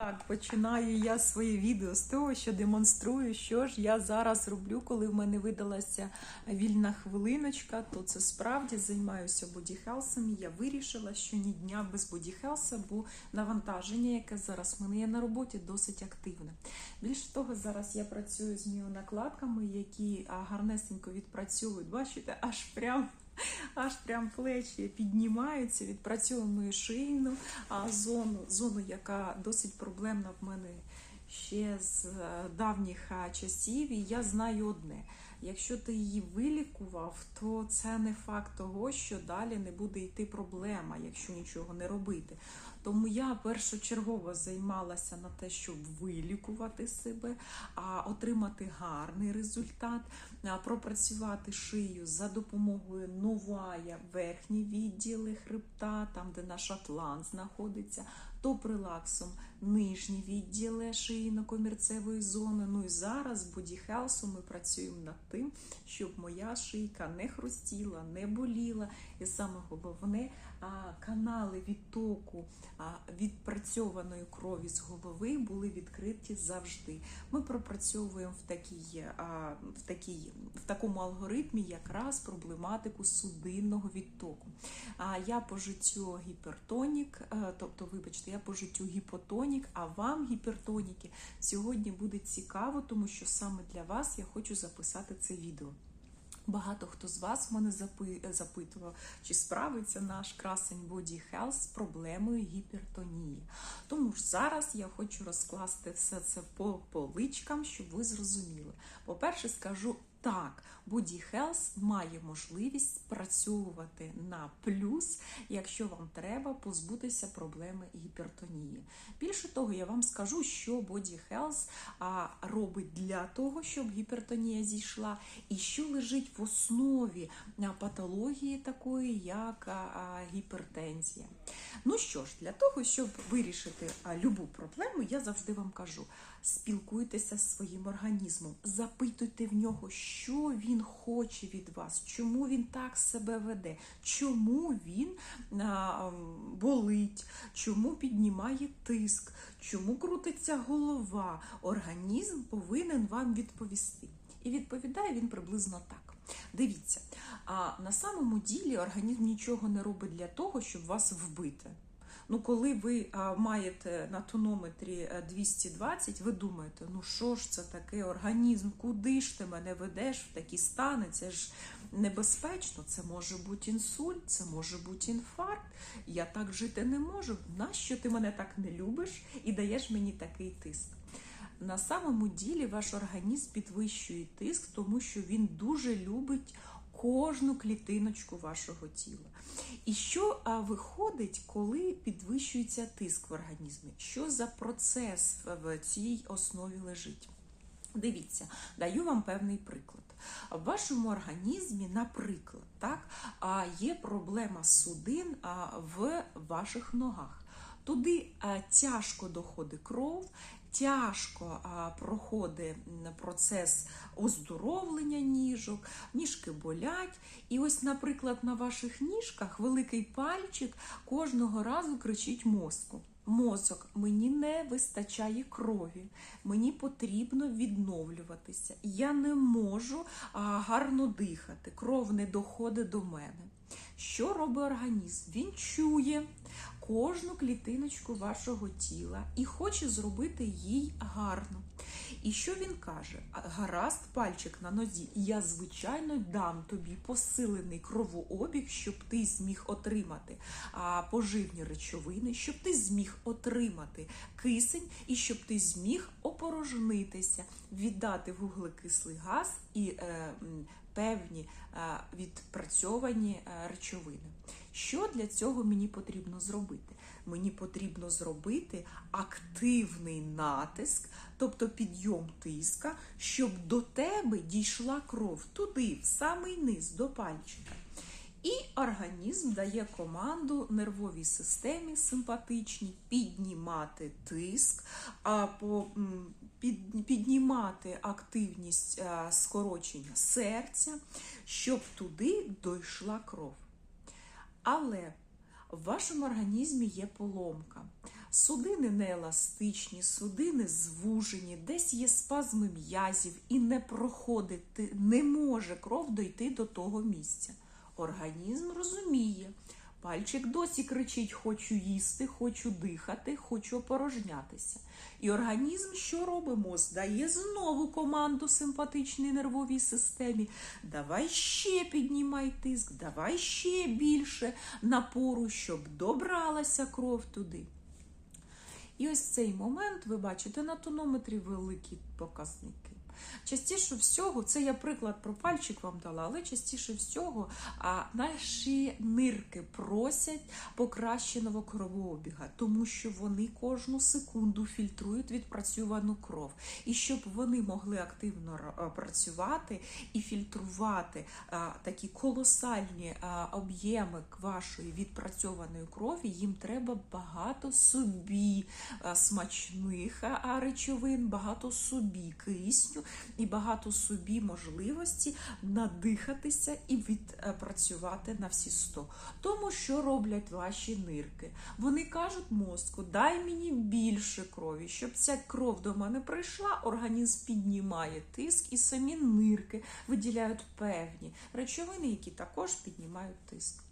Так, починаю я своє відео з того, що демонструю, що ж я зараз роблю, коли в мене видалася вільна хвилиночка, то це справді займаюся бодіхелсом. Я вирішила, що ні дня без бодіхелса, бо навантаження, яке зараз в мене є на роботі, досить активне. Більше того, зараз я працюю з міонакладками, які гарнесенько відпрацьовують. Бачите, аж прям. Аж прям плечі піднімаються, відпрацьовуємо шийну а, зону, зону, яка досить проблемна в мене ще з е, давніх часів. І я знаю одне: якщо ти її вилікував, то це не факт того, що далі не буде йти проблема, якщо нічого не робити. Тому я першочергово займалася на те, щоб вилікувати себе, а отримати гарний результат, пропрацювати шию за допомогою новая верхні відділи хребта, там де наш атлант знаходиться, топ-релаксом нижні відділи шийно-комірцевої зони. Ну і зараз з Body Health ми працюємо над тим, щоб моя шийка не хрустіла, не боліла. І саме головне, канали відтоку відпрацьованої крові з голови були відкриті завжди. Ми пропрацьовуємо в такій, в такій, в такому алгоритмі якраз проблематику судинного відтоку. Я по життю гіпертонік, е, тобто, вибачте, я по життю гіпотонік, а вам гіпертоніки сьогодні буде цікаво, тому що саме для вас я хочу записати це відео. Багато хто з вас мене запитував, чи справиться наш красень Body Health з проблемою гіпертонії. Тому ж зараз я хочу розкласти все це по поличкам, щоб ви зрозуміли. По-перше, скажу так, Body Health має можливість спрацьовувати на плюс, якщо вам треба позбутися проблеми гіпертонії. Більше того, я вам скажу, що Body Health робить для того, щоб гіпертонія зійшла, і що лежить в основі патології такої, як гіпертензія. Ну що ж, для того, щоб вирішити любу проблему, я завжди вам кажу: спілкуйтеся з своїм організмом, запитуйте в нього, що він хоче від вас, чому він так себе веде, чому він болить, чому піднімає тиск, чому крутиться голова. Організм повинен вам відповісти. І відповідає він приблизно так. Дивіться, а на самому ділі організм нічого не робить для того, щоб вас вбити. Ну, коли ви маєте на тонометрі е, 220, ви думаєте, ну що ж це таке організм, куди ж ти мене ведеш в такі стани? Це ж небезпечно, це може бути інсульт, це може бути інфаркт. Я так жити не можу. Нащо ти мене так не любиш і даєш мені такий тиск? На самому ділі ваш організм підвищує тиск, тому що він дуже любить кожну клітиночку вашого тіла. І що виходить, коли підвищується тиск в організмі? Що за процес в цій основі лежить? Дивіться, даю вам певний приклад. В вашому організмі, наприклад, так, є проблема судин в ваших ногах. Туди тяжко доходить кров, тяжко проходить процес оздоровлення ніжок, ніжки болять. І ось, наприклад, на ваших ніжках великий пальчик кожного разу кричить мозку. Мозок, мені не вистачає крові, мені потрібно відновлюватися. Я не можу гарно дихати, кров не доходить до мене. Що робить організм? Він чує кожну клітиночку вашого тіла і хоче зробити їй гарно. І що він каже? Гаразд, пальчик на нозі, я звичайно дам тобі посилений кровообіг, щоб ти зміг отримати поживні речовини, щоб ти зміг отримати кисень і щоб ти зміг опорожнитися, віддати вуглекислий газ і е, певні е, відпрацьовані е, речовини. Що для цього мені потрібно зробити? Мені потрібно зробити активний натиск, тобто підйом тиска, щоб до тебе дійшла кров туди, в самий низ, до пальчика. І організм дає команду нервовій системі симпатичній піднімати тиск, а піднімати активність а, скорочення серця, щоб туди дійшла кров. Але В вашому організмі є поломка. Судини нееластичні, судини звужені, десь є спазми м'язів і не проходить, не може кров дойти до того місця. Організм розуміє. Пальчик досі кричить: хочу їсти, хочу дихати, хочу опорожнятися. І організм що робимо? Здає знову команду симпатичній нервовій системі. Давай ще піднімай тиск, давай ще більше напору, щоб добралася кров туди. І ось цей момент ви бачите на тонометрі великі показники. Частіше всього, це я приклад про пальчик вам дала, але частіше всього а, наші нирки просять покращеного кровообіга, тому що вони кожну секунду фільтрують відпрацьовану кров. І щоб вони могли активно працювати і фільтрувати а, такі колосальні об'єми вашої відпрацьованої крові, їм треба багато собі смачних речовин, багато собі кисню і багато собі можливості надихатися і відпрацювати на всі 100. Тому що роблять ваші нирки? Вони кажуть мозку, дай мені більше крові, щоб ця кров до мене прийшла, організм піднімає тиск, і самі нирки виділяють певні речовини, які також піднімають тиск.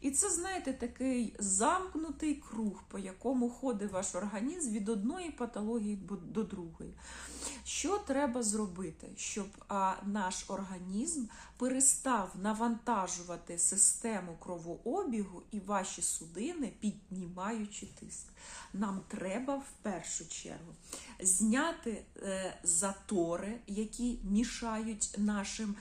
І це, знаєте, такий замкнутий круг, по якому ходить ваш організм від одної патології до другої. Що треба зробити, щоб наш організм перестав навантажувати систему кровообігу і ваші судини, піднімаючи тиск? Нам треба в першу чергу зняти е, затори, які мішають нашим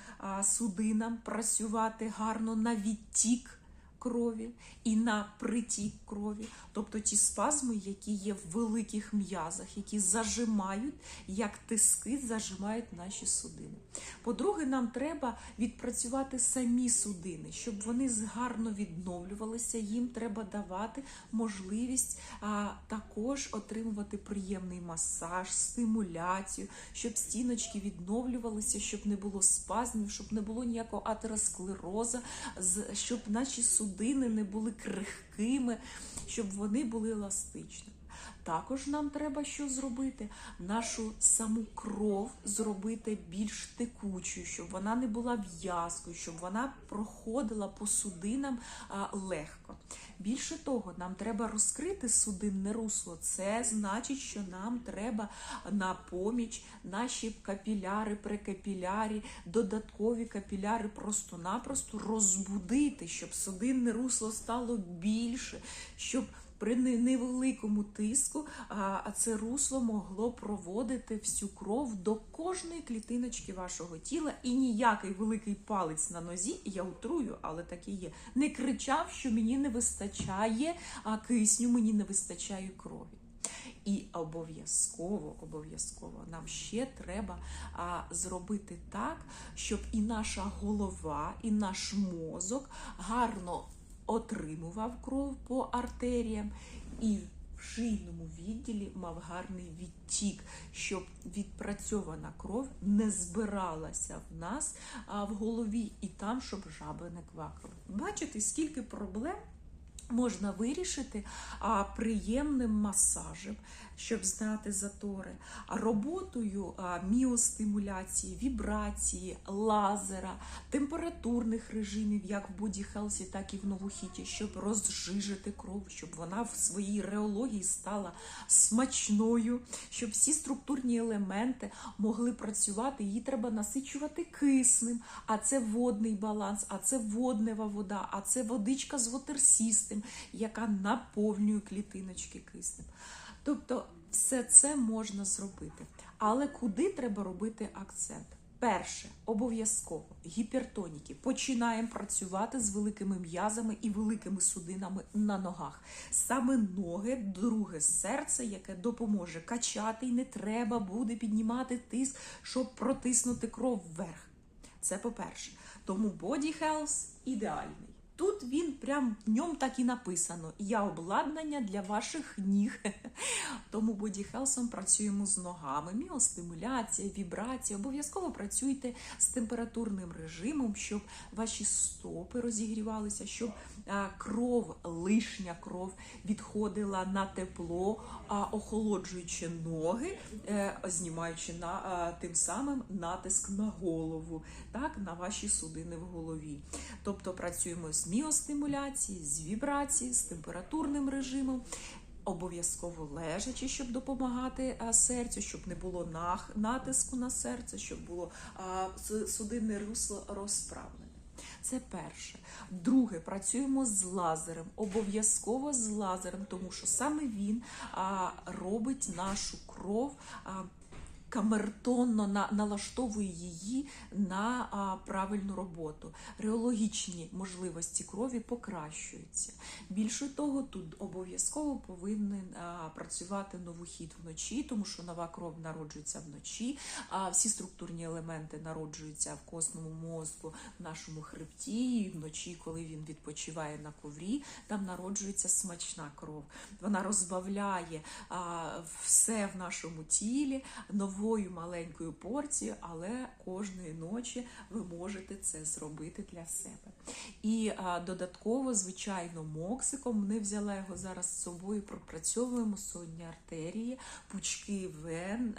судинам працювати гарно на відтік крові і на притік крові, тобто ті спазми, які є в великих м'язах, які зажимають, як тиски зажимають наші судини. По-друге, нам треба відпрацювати самі судини, щоб вони гарно відновлювалися. Їм треба давати можливість а, також отримувати приємний масаж, стимуляцію, щоб стіночки відновлювалися, щоб не було спазмів, щоб не було ніякого атеросклероза, щоб наші судини не були крихкими, щоб вони були еластичними. Також нам треба що зробити? Нашу саму кров зробити більш текучою, щоб вона не була в'язкою, щоб вона проходила по судинам легко. Більше того, нам треба розкрити судинне русло. Це значить, що нам треба на поміч наші капіляри, прекапілярі, додаткові капіляри просто-напросто розбудити, щоб судинне русло стало більше, щоб при невеликому тиску це русло могло проводити всю кров до кожної клітиночки вашого тіла, і ніякий великий палець на нозі, я утрую, але так і є, не кричав, що мені не вистачає кисню, мені не вистачає крові. І обов'язково, обов'язково нам ще треба а, зробити так, щоб і наша голова, і наш мозок гарно отримував кров по артеріям, і в шийному відділі мав гарний відтік, щоб відпрацьована кров не збиралася в нас а, в голові, і там, щоб жаби не квакали. Бачите, скільки проблем можна вирішити а, приємним масажем, щоб зняти затори, роботою міостимуляції, вібрації, лазера, температурних режимів, як в Health, так і в Новохіті, щоб розжижити кров, щоб вона в своїй реології стала смачною, щоб всі структурні елементи могли працювати. Її треба насичувати киснем, а це водний баланс, а це воднева вода, а це водичка з System, яка наповнює клітиночки киснем. Тобто все це можна зробити. Але куди треба робити акцент? Перше, обов'язково гіпертоніки. Починаємо працювати з великими м'язами і великими судинами на ногах. Саме ноги, друге серце, яке допоможе качати, і не треба буде піднімати тиск, щоб протиснути кров вверх. Це по-перше. Тому Body Health ідеальний. Тут він прям в ньому так і написано: я обладнання для ваших ніг. Тому бодіхелсом працюємо з ногами. Міостимуляція, вібрація. Обов'язково працюйте з температурним режимом, щоб ваші стопи розігрівалися, щоб кров, лишня кров відходила на тепло, охолоджуючи ноги, е, знімаючи на тим самим натиск на голову, так, на ваші судини в голові. Тобто працюємо з міостимуляції, з вібрації, з температурним режимом. Обов'язково лежачи, щоб допомагати серцю, щоб не було натиску на серце, щоб було судинне русло розправлене. Це перше. Друге, працюємо з лазером. Обов'язково з лазером, тому що саме він робить нашу кров. Камертонно на, налаштовує її на а, правильну роботу. Реологічні можливості крові покращуються. Більше того, тут обов'язково повинен а, працювати новохід вночі, тому що нова кров народжується вночі, а всі структурні елементи народжуються в костному мозку, в нашому хребті. І вночі, коли він відпочиває на коврі, там народжується смачна кров. Вона розбавляє а, все в нашому тілі новою маленькою порцією, але кожної ночі ви можете це зробити для себе. І а, додатково, звичайно, моксиком не взяла його зараз з собою. Пропрацьовуємо сонні артерії, пучки вен.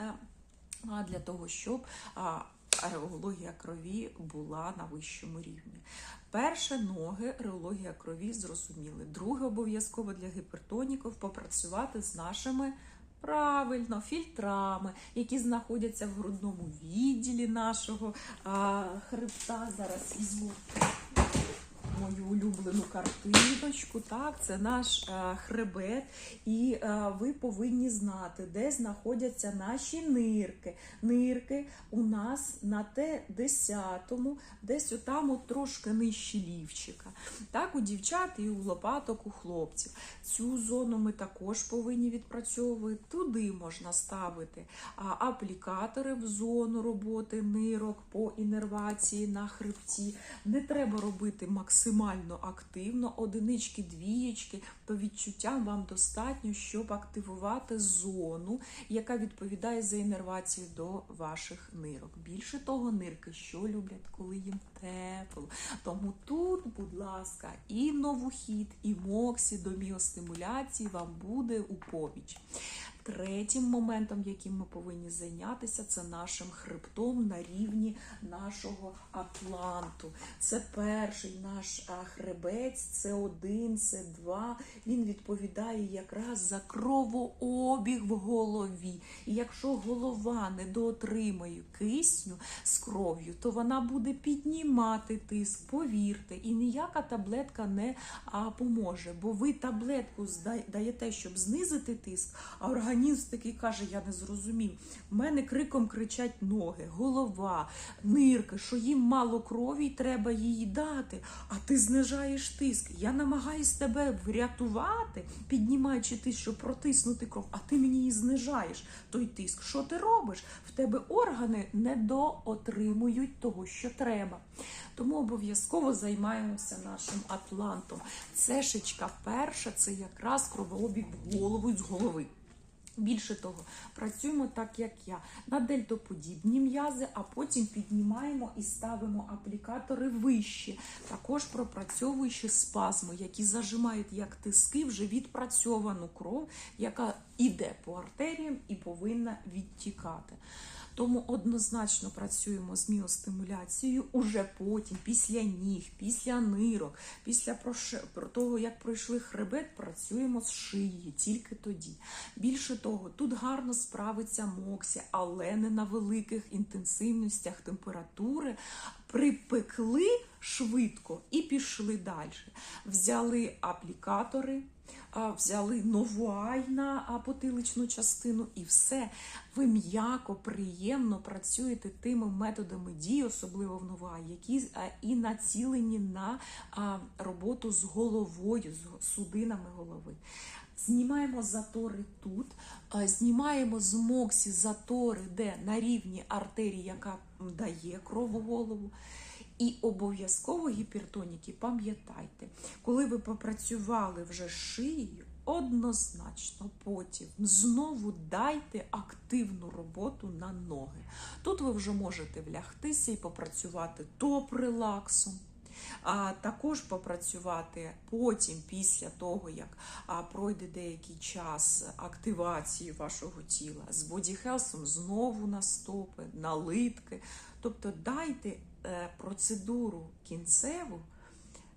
а, для того, щоб а, реологія крові була на вищому рівні. Перше ноги, реологія крові зрозуміли. Друге, обов'язково для гіпертоніків попрацювати з нашими. Правильно, фільтрами, які знаходяться в грудному відділі нашого а, хребта. Зараз візьму мою улюблену картиночку. Так, це наш а, хребет, і а, ви повинні знати, де знаходяться наші нирки. Нирки у нас на Т-10, десь отам от трошки нижче лівчика. Так, у дівчат і у лопаток, у хлопців. Цю зону ми також повинні відпрацьовувати. Туди можна ставити а, аплікатори в зону роботи нирок по інервації на хребті. Не треба робити максимально активно, одинички, двієчки, по відчуттям вам достатньо, щоб активувати зону, яка відповідає за інервацію до ваших нирок. Більше того, нирки що люблять, коли їм тепло. Тому тут, будь ласка, і новохід, і моксі до міостимуляції вам буде у поміч. Третім моментом, яким ми повинні зайнятися, це нашим хребтом на рівні нашого атланту. Це перший наш хребець, це один, це два. Він відповідає якраз за кровообіг в голові. І якщо голова не доотримує кисню з кров'ю, то вона буде піднімати тиск, повірте, і ніяка таблетка не а, поможе, бо ви таблетку даєте, щоб знизити тиск, а організм такий каже: Я не зрозумів. У мене криком кричать ноги, голова, нирки, що їм мало крові і треба її дати. А ти знижаєш тиск. Я намагаюсь тебе врятувати, піднімаючи тиск, щоб протиснути кров, а ти мені її знижаєш. Той тиск. Що ти робиш? В тебе органи не доотримують того, що треба. Тому обов'язково займаємося нашим атлантом. Цешечка перша це якраз кровообіг в голову з голови. Більше того, працюємо так, як я, на дельтоподібні м'язи, а потім піднімаємо і ставимо аплікатори вище, також пропрацьовуючи спазми, які зажимають як тиски вже відпрацьовану кров, яка іде по артеріям і повинна відтікати. Тому однозначно працюємо з міостимуляцією уже потім, після ніг, після нирок, після того, як пройшли хребет, працюємо з шиї, тільки тоді. Більше того, тут гарно справиться моксі, але не на великих інтенсивностях температури. Припекли швидко і пішли далі. Взяли аплікатори, взяли новуай на потиличну частину і все. Ви м'яко, приємно працюєте тими методами дій, особливо в новуай, які і націлені на роботу з головою, з судинами голови. Знімаємо затори тут, знімаємо з моксі затори, де на рівні артерії, яка дає кров у голову. І обов'язково гіпертоніки, пам'ятайте, коли ви попрацювали вже шиєю, однозначно потім знову дайте активну роботу на ноги. Тут ви вже можете влягтися і попрацювати топ-релаксом. А також попрацювати потім, після того, як пройде деякий час активації вашого тіла з бодіхелсом знову на стопи, на литки. Тобто дайте процедуру кінцеву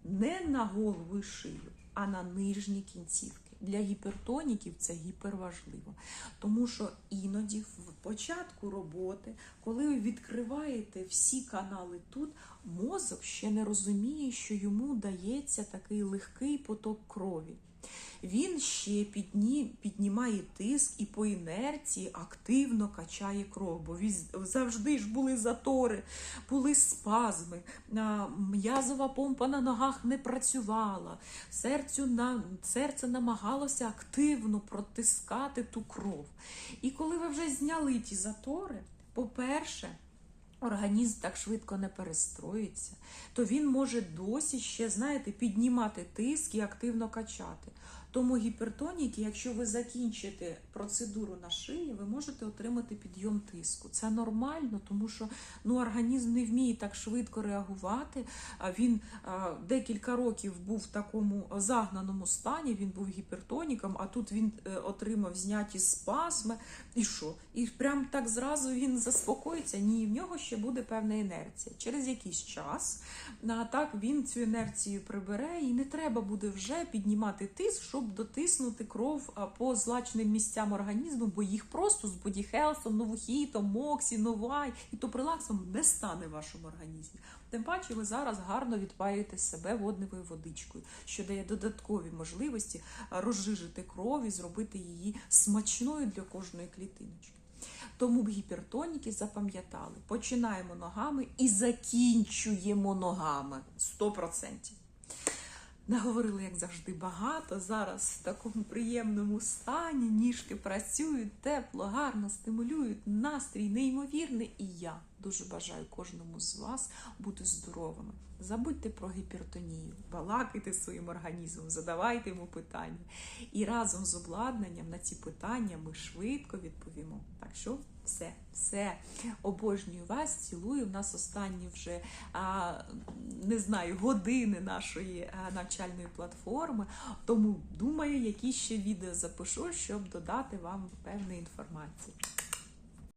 не на голову і шию, а на нижні кінцівки. Для гіпертоніків це гіперважливо, тому що іноді в початку роботи, коли ви відкриваєте всі канали тут, мозок ще не розуміє, що йому дається такий легкий поток крові. Він ще підні, піднімає тиск і по інерції активно качає кров, бо завжди ж були затори, були спазми, м'язова помпа на ногах не працювала, серцю на, серце намагалося активно протискати ту кров. І коли ви вже зняли ті затори, по-перше, організм так швидко не перестроїться, то він може досі ще, знаєте, піднімати тиск і активно качати. Тому гіпертоніки, якщо ви закінчите процедуру на шиї, ви можете отримати підйом тиску. Це нормально, тому що ну, організм не вміє так швидко реагувати. Він а, декілька років був в такому загнаному стані, він був гіпертоніком, а тут він е, отримав зняті спазми. І що? І прям так зразу він заспокоїться. Ні, в нього ще буде певна інерція. Через якийсь час а так він цю інерцію прибере, і не треба буде вже піднімати тиск, щоб дотиснути кров по злачним місцям організму, бо їх просто з бодіхелсом, новохітом, моксі, новай і топрилаксом не стане в вашому організмі. Тим паче ви зараз гарно відпаюєте себе водневою водичкою, що дає додаткові можливості розжижити кров і зробити її смачною для кожної клітиночки. Тому б гіпертоніки запам'ятали. Починаємо ногами і закінчуємо ногами 100%. Наговорили, як завжди, багато. Зараз в такому приємному стані. Ніжки працюють тепло, гарно стимулюють настрій, неймовірний. І я дуже бажаю кожному з вас бути здоровими. Забудьте про гіпертонію, балакайте своїм організмом, задавайте йому питання. І разом з обладнанням на ці питання ми швидко відповімо. Так що все, все. Обожнюю вас, цілую. У нас останні вже а, не знаю години нашої навчальної платформи. Тому думаю, які ще відео запишу, щоб додати вам певної інформації.